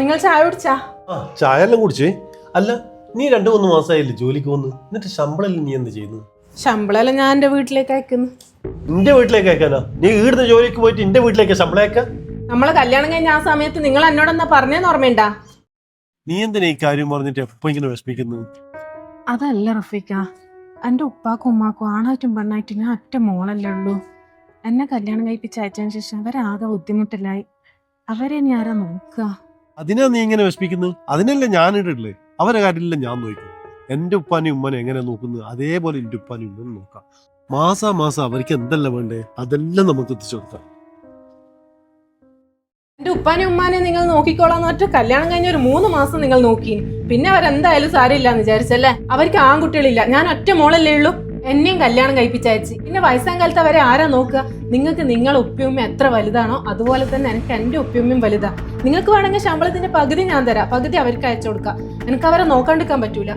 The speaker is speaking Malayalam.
നിങ്ങൾ ചായ കുടിച്ചാ? ആ ചായ എല്ലാം കുടിച്ചേ. അല്ല നീ രണ്ടു മൂന്ന് മാസമായില്ലേ ജോലിക്ക് വന്ന് എന്നിട്ട് ശമ്പളം നീ എന്ത് ചെയ്യുന്നു? ശമ്പളം ഞാൻ എന്റെ വീട്ടിലേക്ക് അയക്കുന്നു. നിന്റെ വീട്ടിലേക്ക് അയക്കാനാ? നീ ഈടുന്ന ജോലിക്ക് പോയിട്ട് എന്റെ വീട്ടിലേക്ക് ശമ്പളം അയക്കാം? നമ്മളെ കല്യാണം കഴിഞ്ഞ ആ സമയത്ത് നിങ്ങൾ എന്നോട് എന്നാ പറഞ്ഞേന്ന് ഓർമ്മയുണ്ടാ? നീ എന്തിനാ ഈ കാര്യം പറഞ്ഞിട്ട് എപ്പോ ഇങ്ങനെ വിഷമിക്കുന്നു? അതല്ല റഫീക്ക എന്റെ ഉപ്പാക്കും ഉമ്മാക്കും ആണായിട്ടും പെണ്ണായിട്ടും ഞാൻ ഒറ്റ മോളല്ലേ ഉള്ളൂ. എന്നെ കല്യാണം കഴിപ്പിച്ച് അയച്ചതിന് ശേഷം അവരാകെ ബുദ്ധിമുട്ടില്ലായി അവരെ ഇനി ആരാ നോക്കുക? അതിനാ നീ ഇങ്ങനെ വിഷമിക്കുന്നത് അതിനല്ലേ ഞാൻ ഇടല്ലേ അവരെ കാര്യമില്ല ഞാൻ നോക്കും എന്റെ ഉപ്പാനും ഉമ്മനെ എങ്ങനെ നോക്കുന്നു? അതേപോലെ എന്റെ ഉപ്പാനും ഉമ്മനും നോക്കാം. മാസാ മാസം അവർക്ക് എന്തല്ല വേണ്ടേ? അതെല്ലാം നമുക്ക് എത്തിച്ചു കൊടുക്കാം. എന്റെ ഉപ്പാനും ഉമ്മാനെ നിങ്ങൾ നോക്കിക്കോളാന്ന് പറഞ്ഞിട്ട് കല്യാണം കഴിഞ്ഞ ഒരു മൂന്ന് മാസം നിങ്ങൾ നോക്കി. പിന്നെ അവരെന്തായാലും സാരമില്ലാന്ന് വിചാരിച്ചല്ലേ? അവർക്ക് ആൺകുട്ടികളില്ല. ഞാൻ ഒറ്റ മോളല്ലേ ഉള്ളൂ. എന്നെയും കല്യാണം കഴിപ്പിച്ചയച്ച് പിന്നെ വയസ്സാം കാലത്ത് അവരെ ആരാ നോക്കുക? നിങ്ങൾക്ക് നിങ്ങളെ ഉപ്പിയമ്മ എത്ര വലുതാണോ അതുപോലെ തന്നെ എനിക്ക് എന്റെ ഉപ്പിയമ്മയും വലുതാ. നിങ്ങൾക്ക് വേണമെങ്കിൽ ശമ്പളത്തിന്റെ പകുതി ഞാൻ തരാം. പകുതി അവർക്ക് അയച്ചു കൊടുക്കാം. എനിക്ക് അവരെ നോക്കാണ്ടിരിക്കാൻ പറ്റൂല.